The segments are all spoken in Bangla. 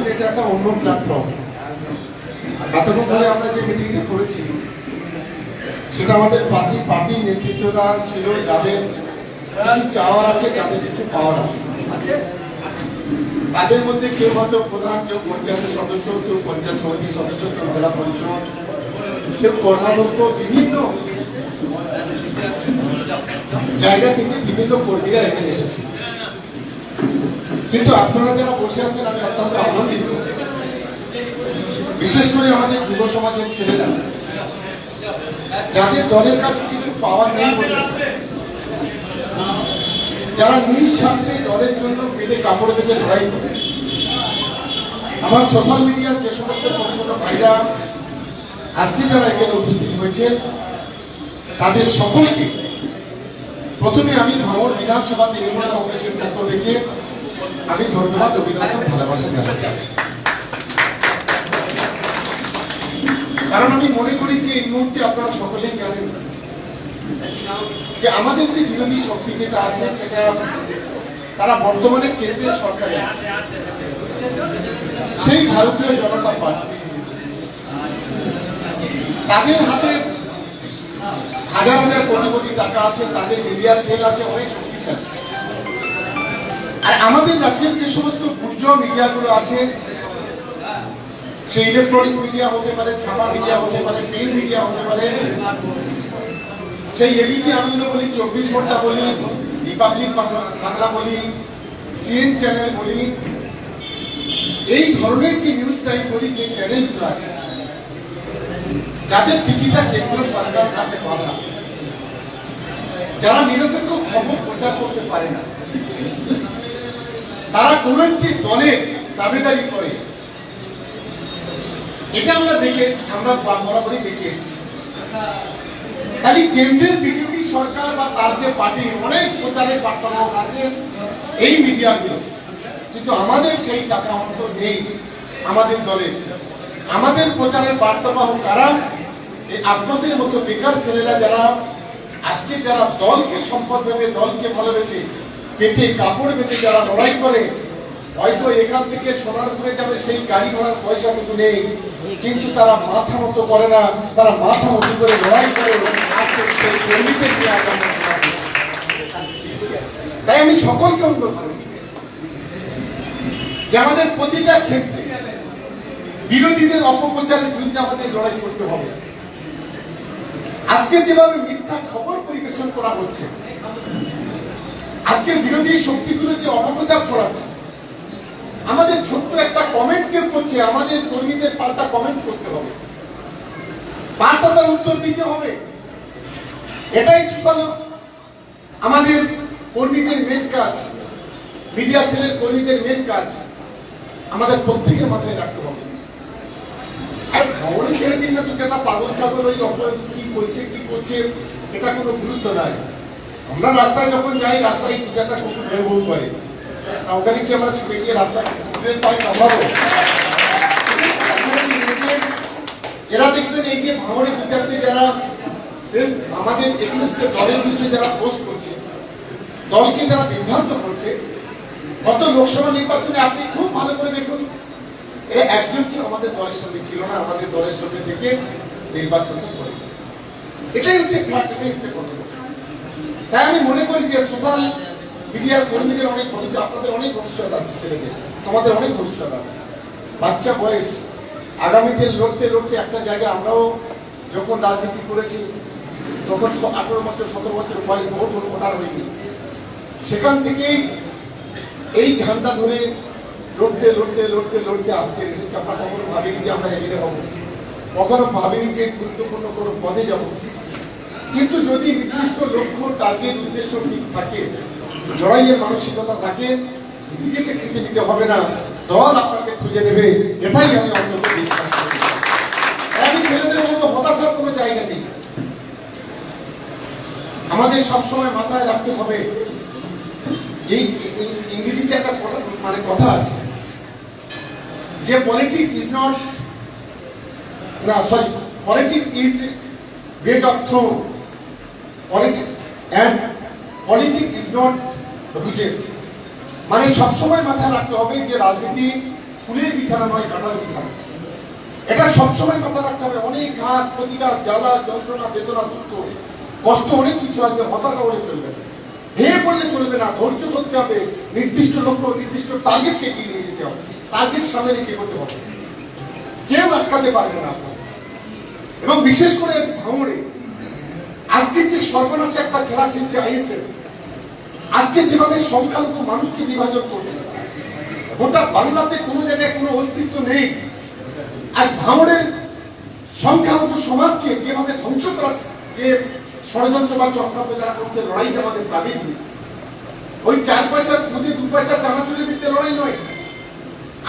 কিন্তু এটা একটা অন্য প্ল্যাটফর্ম এতক্ষণ ধরে আমরা যে মিটিংটা করেছি, সেটা আমাদের পার্টি, পার্টির নেতৃত্বরা ছিল, যাদের কিছু চাওয়ার আছে যাদের কিছু পাওয়ার আছে। তাদের মধ্যে কেউ হয়তো প্রধান, কেউ পঞ্চায়েতের সদস্য, কেউ পঞ্চায়েত সমিতির সদস্য, কেউ জেলা পরিষদ, কেউ কর্মাধ্যক্ষ, বিভিন্ন জায়গা থেকে বিভিন্ন কর্মীরা এখানে এসেছে। কিন্তু আপনারা যারা বসে আছেন, আমি অত্যন্ত আনন্দিত। বিশেষ করে আমাদের যুব সমাজের ছেলেরা, যাদের দলের কাছে কিছু পাওয়ার নেই বলে, যারা নিঃস্বার্থে দলের জন্য পেটে কাপড় পেতে লড়াই করে। আমার সোশ্যাল মিডিয়ার যে সমস্ত ছোট ছোট ভাইরা আজকে যারা এখানে উপস্থিত হয়েছেন, তাদের সকলকে প্রথমে আমি ভাঙর বিধানসভা তৃণমূল কংগ্রেসের পক্ষ থেকে আমি ধন্যবাদ, অভিনন্দন, ভালোবাসা জানাচ্ছি। কারণ আমি মনে করি যে এই মুহূর্তে আপনারা সকলেই জানেন যে আমাদের যে বিরোধী শক্তি যেটা আছে, সেটা তারা বর্তমানে কেন্দ্রীয় সরকারে আছে। সেই ভারতীয় জনতা পার্টি। তাদের হাতে হাজার হাজার কোটি কোটি টাকা আছে, তাদের মিডিয়া সেল আছে, অনেক শক্তিশালী। আর আমাদের রাজ্যের যে সমস্ত গুর্জ মিডিয়াগুলো আছে, সেই ইলেকট্রনিক্স মিডিয়া হতে পারে, ছাপা মিডিয়া হতে পারে প্রিন্ট মিডিয়া হতে পারে, সেই এবিপি আনন্দ বলি, চব্বিশ ঘণ্টা বলি Republic Bangla Bangla CN channel বলি, এই ধরনের যে নিউজ টাইম বলি, যে চ্যানেলগুলো আছে, যাদের টিকিটা কেন্দ্রীয় সরকার কাছে পাওয়া যারা নিরপেক্ষ খবর প্রচার করতে পারে না তারা কোন একটি দলের দাবিদারি করে? এটা আমরা দেখে, আমরা বরাবরই দেখে এসেছি। খালি কেন্দ্রের বিজেপি সরকার বা তার যে পার্টি, অনেক প্রচারের বার্তাবাহক আছে এই মিডিয়াগুলো। কিন্তু আমাদের সেই টাকা অন্ত নেই আমাদের দলে। আমাদের প্রচারের বার্তাবাহক কারা, এই আপনাদের মতো বেকার ছেলেরা যারা আজকে যারা দলকে সম্পদ ভেবে, দলকে ভালোবেসে পেটে কাপড় বেঁধে যারা লড়াই করে, হয়তো এখান থেকে সোনারপুরে যাবে সেই গাড়ি ঘোড়ার পয়সাটুকু নেই। কিন্তু তারা মাথা মতো করে না, তারা মাথা মতো করে লড়াই করে। সেই কর্মীদের তাই আমি সকলকে অনুরোধ করি যে আমাদের প্রতিটা ক্ষেত্রে বিরোধীদের অপপ্রচারের বিরুদ্ধে আমাদের লড়াই করতে হবে। আজকে যেভাবে মিথ্যা খবর পরিবেশন করা হচ্ছে আজকে বিরোধী শক্তিগুলো যে অপপ্রচার ছড়াচ্ছে, আমাদের ছোট্ট একটা কমেন্টস কেউ করছে, আমাদের কর্মীদের পাল্টা কমেন্টস করতে হবে। পাল্টা তার উত্তর দিতে হবে। এটাই সুফল আমাদের কর্মীদের মেন কাজ মিডিয়া সেলের কর্মীদের মেন কাজ, আমাদের প্রত্যেকের মাথায় রাখতে হবে। আর খবরে ছেড়ে দিন না তুমি একটা পাগল ছাগল ওই অপরাধ কি করছে কি করছে, এটা কোনো গুরুত্ব নাই। আমরা রাস্তায় যখন যাই, রাস্তায় একটা কুকুর ভেউ করে। ওখানে কি আমরা ছুটে গিয়ে রাস্তায় কুকুরের এরা দেখবেন এই যে ভাঙড়ে দু চারটে যারা আমাদের এগেনস্টে দলের বিরুদ্ধে যারা পোস্ট করছে, দলকে যারা বিভ্রান্ত করছে, গত লোকসভা নির্বাচনে আপনি খুব ভালো করে দেখুন, এরা একজন কেউ আমাদের দলের সঙ্গে ছিল না, আমাদের দলের সঙ্গে থেকে নির্বাচনটা করে। এটাই হচ্ছে এটাই হচ্ছে ঘটনা তাই আমি মনে করি যে সোশ্যাল মিডিয়ার কর্মীদের অনেক ভবিষ্যৎ, আপনাদের অনেক ভবিষ্যৎ আছে, ছেলেদের। তোমাদের অনেক ভবিষ্যৎ আছে। বাচ্চা বয়স, আগামীতে লড়তে লড়তে একটা জায়গায় আমরাও যখন রাজনীতি করেছি, তখন আঠারো বছর, সতেরো বছর বয়স ভোট ভোটার হয়নি। সেখান থেকেই এই ঝান্ডা ধরে লড়তে লড়তে লড়তে লড়তে আজকে এসেছি। আমরা কখনো ভাবিনি যে আমরা এগিয়ে হব কখনো ভাবিনি যে গুরুত্বপূর্ণ কোনো পদে যাব। কিন্তু যদি নির্দিষ্ট লক্ষ্য টার্গেট উদ্দেশ্য ঠিক থাকে, লড়াইয়ের মানসিকতা থাকে, নিজেকে খুঁজে দিতে হবে না। দল আপনাকে খুঁজে নেবে। এটাই আমি অন্তত বিশ্বাস করি। আমি ছেলেদের মতো হতাশার কোনো জায়গা নেই। আমাদের সবসময় মাথায় রাখতে হবে, এই ইংরেজিতে একটা কথা মানে কথা আছে, যে পলিটিক্স ইজ নট না sorry politics is bed of thorn and politics is not roses মানে সবসময় মাথায় রাখতে হবে যে রাজনীতি ফুলের বিছানা নয় কাটার বিছানা। এটা সবসময় মাথায় রাখতে হবে। অনেক ঘাত, প্রতিঘাত, জ্বালা, যন্ত্রণা, বেদনা, দুঃখ, কষ্ট, অনেক কিছু আসবে হতাশা হলে চলবে ভেঙে পড়লে চলবে না। ধৈর্য ধরতে হবে। নির্দিষ্ট লক্ষ্য, নির্দিষ্ট টার্গেটকে এগিয়ে নিয়ে যেতে হবে। টার্গেট সামনে রেখে করতে হবে। কেউ আটকাতে পারবে না এবং বিশেষ করে ভাঙড়ে আজকে যে সর্বনাশে একটা খেলা খেলছে আইএসএফ আজকে যেভাবে সংখ্যালঘু মানুষকে বিভাজন করছে, গোটা বাংলাতে কোনো জায়গায় কোনো অস্তিত্ব নেই আর ভাঙড়ের সংখ্যালঘু সমাজকে যেভাবে ধ্বংস করা যে ষড়যন্ত্র বা চক্রান্ত যারা করছে, লড়াইটা আমাদের বিরুদ্ধে। ওই চার পয়সার খুঁজে, দু পয়সা চানাচুরের বিরুদ্ধে লড়াই নয়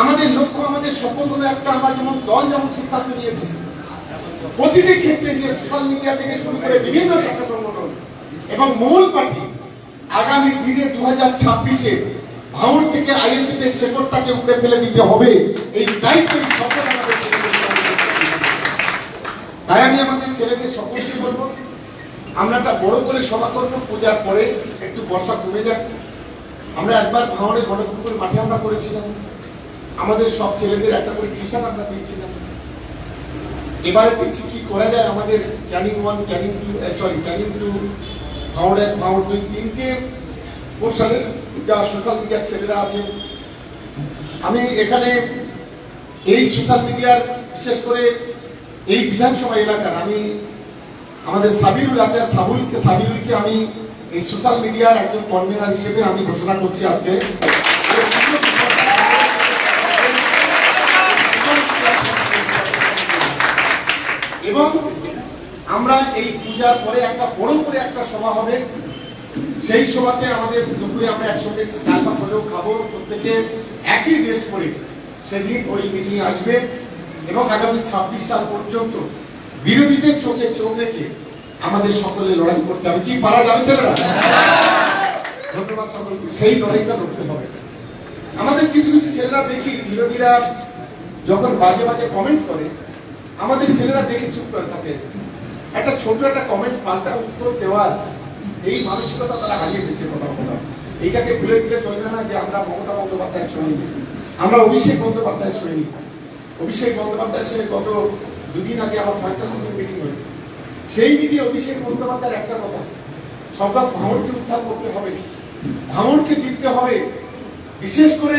আমাদের লক্ষ্য, আমাদের সফল হলো একটা আমরা যেমন দল যেমন সিদ্ধান্ত নিয়েছি প্রতিটি ক্ষেত্রে যে সোশ্যাল মিডিয়া থেকে শুরু করে বিভিন্ন ছাত্র সংগঠন এবং মূল পার্টি আগামী দিনে দু হাজার ছাব্বিশে ভাঙন থেকে আইএসএফ এর শেকড়টাকে উপরে ফেলে দিতে হবে, এই দায়িত্ব। তাই আমি আমাদের ছেলেদের সকলকে বলব, আমরা একটা বড় করে সভা করব, পূজার পরে একটু বর্ষা কমে যাক। আমরা একবার ভাঙড়ে ঘটপুকুর মাঠে আমরা করেছিলাম। আমাদের সব ছেলেদের একটা করে টি শার্ট আমরা দিয়েছিলাম। এবারে দেখছি কি করা যায় আমাদের Canning one, Canning two sorry Canning two ভাউড এক ভাউড দুই তিনটে পোর্শনের যা সোশ্যাল মিডিয়ার ছেলেরা আছে আমি এখানে এই সোশ্যাল মিডিয়ার বিশেষ করে এই বিধানসভা এলাকার, আমি আমাদের সাবিরুল আছে, সাবুলকে, সাবিরুলকে আমি এই সোশ্যাল মিডিয়ার একজন কনভেনার হিসেবে আমি ঘোষণা করছি আজকে। আমরা এই পূজার পরে একটা বড় করে একটা সভা হবে। সেই সভাতে আমাদের দুপুরে আমরা একসঙ্গে একটু হলেও খাব। প্রত্যেকে একই ড্রেস পরে সেদিন ওই মিটিং আসবে এবং আগামী ছাব্বিশ সাল পর্যন্ত বিরোধীদের চোখে চোখ রেখে আমাদের সকলে লড়াই করতে হবে। কি, পারা যাবে ছেলেরা? ধন্যবাদ সকলকে। সেই লড়াইটা লড়তে হবে। আমাদের কিছু কিছু ছেলেরা দেখি বিরোধীরা যখন বাজে বাজে কমেন্টস করে, আমাদের ছেলেরা দেখে চুপ করে থাকে। একটা ছোট একটা কমেন্টস পাল্টা উত্তর দেওয়ার এই মানসিকতা তারা হারিয়ে ফেলছে কোথাও কোথাও এইটাকে ভুলে দিলে চলবে না যে আমরা মমতা বন্দ্যোপাধ্যায় শুনি আমরা অভিষেক বন্দ্যোপাধ্যায় শুনি অভিষেক বন্দ্যোপাধ্যায়ের সঙ্গে গত দুদিন আগে আমার দিন মিটিং হয়েছে। সেই মিটিংয়ে অভিষেক বন্দ্যোপাধ্যায়ের একটা কথা। সম্রাট ভাঙনকে উদ্ধার করতে হবে, ভাঙনকে জিততে হবে। বিশেষ করে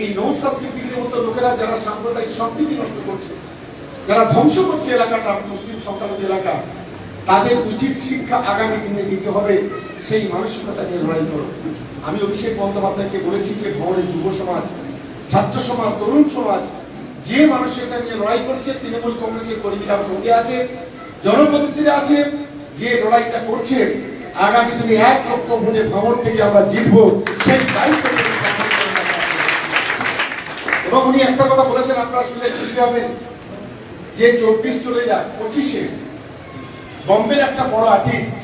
এই নৌসাদ সিদ্দিকের মতো লোকেরা যারা সাম্প্রদায়িক সম্প্রীতি নষ্ট করছে যারা ধ্বংস করছে এলাকাটা, মুসলিম সংখ্যালঘু এলাকা, তাদের উচিত শিক্ষা আগামী দিনে দিতে হবে, সেই মানসিকতা লড়াই করো আমি অভিষেক বন্দ্যোপাধ্যায়কে বলেছি যে ভবনের যুব সমাজ, ছাত্র সমাজ, তরুণ সমাজ, যে মানসিকতা নিয়ে লড়াই করছে, তৃণমূল কংগ্রেসের কর্মীরাও সঙ্গে আছে, জনপ্রতিনিধিরা আছে, যে লড়াইটা করছে, আগামী দিনে এক লক্ষ ভোটে ভ্রমণ থেকে আমরা জিতবো, সেই দায়িত্ব। এবং উনি একটা কথা বলেছেন, আপনারা শুনলে খুশি হবেন যে চব্বিশ চলে যায় পঁচিশে বম্বের একটা বড় আর্টিস্ট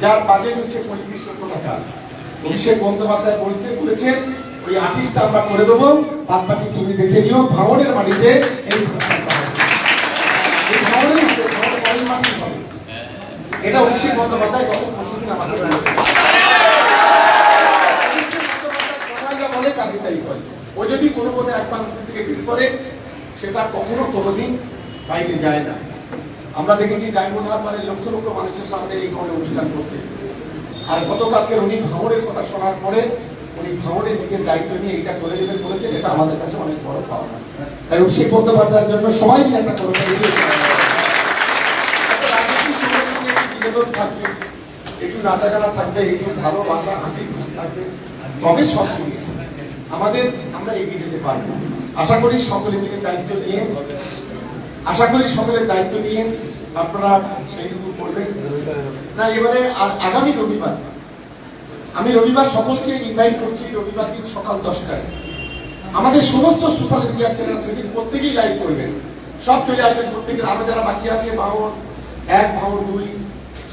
যার বাজেট হচ্ছে পঁয়ত্রিশ লক্ষ টাকা। অভিষেক বন্দ্যোপাধ্যায় বলছে বলেছেন ওই আর্টিস্টটা আমরা করে দেবো। বাদ বাকি তুমি দেখে নিও, ভাঙড়ের মাটিতে। এটা অভিষেক বন্দ্যোপাধ্যায় গত পরশু দিন আমাকে বলেছে। কথায় বলে কাজে তাই যদি কোনো পথে এক পান থেকে করে সেটা কখনো কোনোদিন বাইরে যায় না। আমরা দেখেছি ডায়মন্ড হারবারের লক্ষ লক্ষ মানুষের সামনে এই ধরনের অনুষ্ঠান করতে। আর গতকালকে উনি ভাঙড়ের কথা শোনার পরে উনি ভাঙড়ের নিজের দায়িত্ব নিয়ে এটা করে দেবেন বলেছেন, এটা আমাদের কাছে অনেক বড় পাওনা। তাই অভিষেক বন্দ্যোপাধ্যায়ের জন্য সবাই মিলে একটা করে থাকবে একটু নাচা গানা থাকবে, একটু ভালোবাসা হাসি খুশি থাকবে, তবে সব আমাদের, আমরা এগিয়ে যেতে পারব। আশা করি সকলে মিলে দায়িত্ব নিয়ে, আশা করি সকলের দায়িত্ব নিয়ে আপনারা সেইটুকু করবেন। না, এবারে আগামী রবিবার, আমি রবিবার সকলকে ইনভাইট করছি রবিবার দিন সকাল দশটায়। আমাদের সমস্ত সোশ্যাল মিডিয়া চ্যানেল সেদিন প্রত্যেকেই লাইভ করবেন। সব চলে আসবেন, প্রত্যেকের আরও যারা বাকি আছে ভাঙন এক ভাঙন দুই,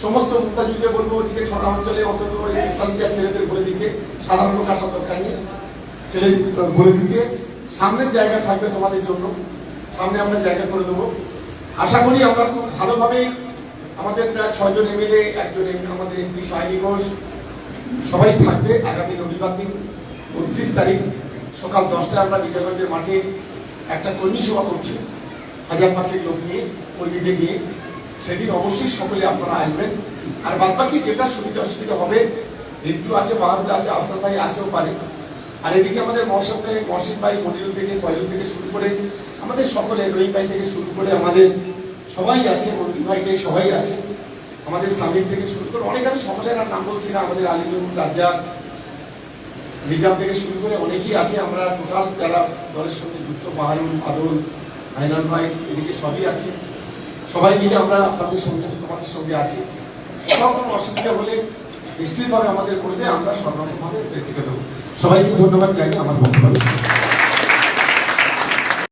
সমস্ত মুক্তাজুকে বলব, ওদিকে ছড়া অঞ্চলে অন্তত ছেলেদের বলে দিতে, সাধারণ আসার দরকার ছেলে বলে দিতে। সামনের জায়গা থাকবে তোমাদের জন্য। সামনে আমরা জায়গা করে দেবো। আশা করি আমরা খুব ভালোভাবেই আমাদের প্রায় ছয়জন এমএলএ, একজন আমাদের এমপি সাহেলি ঘোষ, সবাই থাকবে আগামী রবিবার দিন উনত্রিশ তারিখ সকাল দশটায় আমরা বিজয়গঞ্জের মাঠে একটা কর্মী সভা করছি। হাজার পাঁচেক লোক নিয়ে, কর্মীদের নিয়ে। সেদিন অবশ্যই সকলে আপনারা আসবেন। আর বাদ বাকি যেটা সুবিধা অসুবিধা হবে, রিন্টু আছে বাহাদুর আছে আসাদ ভাই আছেও পারে। আর এদিকে আমাদের মহসব থেকে মহসিন ভাই, মনিরুল থেকে, কয়লুল থেকে শুরু করে আমাদের সকলে রহিম ভাই থেকে শুরু করে আমাদের সবাই আছে মন্দির ভাই থেকে সবাই আছে। আমাদের স্বামীর থেকে শুরু করে অনেক, আমি সকলের আর নাম বলছি না, আমাদের আলিমুল রাজা নিজাম থেকে শুরু করে অনেকেই আছে। আমরা টোটাল যারা দলের সঙ্গে যুক্ত, বাহারুল আদল হাইনাল ভাই, এদিকে সবই আছে। সবাই মিলে আমরা আপনাদের সঙ্গে, তোমাদের সঙ্গে আছি। কোনো অসুবিধা হলে নিশ্চিতভাবে আমাদের করবে, আমরা সর্বরকমভাবে ব্যক্তিগত সবাইকে ধন্যবাদ চাই আমার বক্তব্য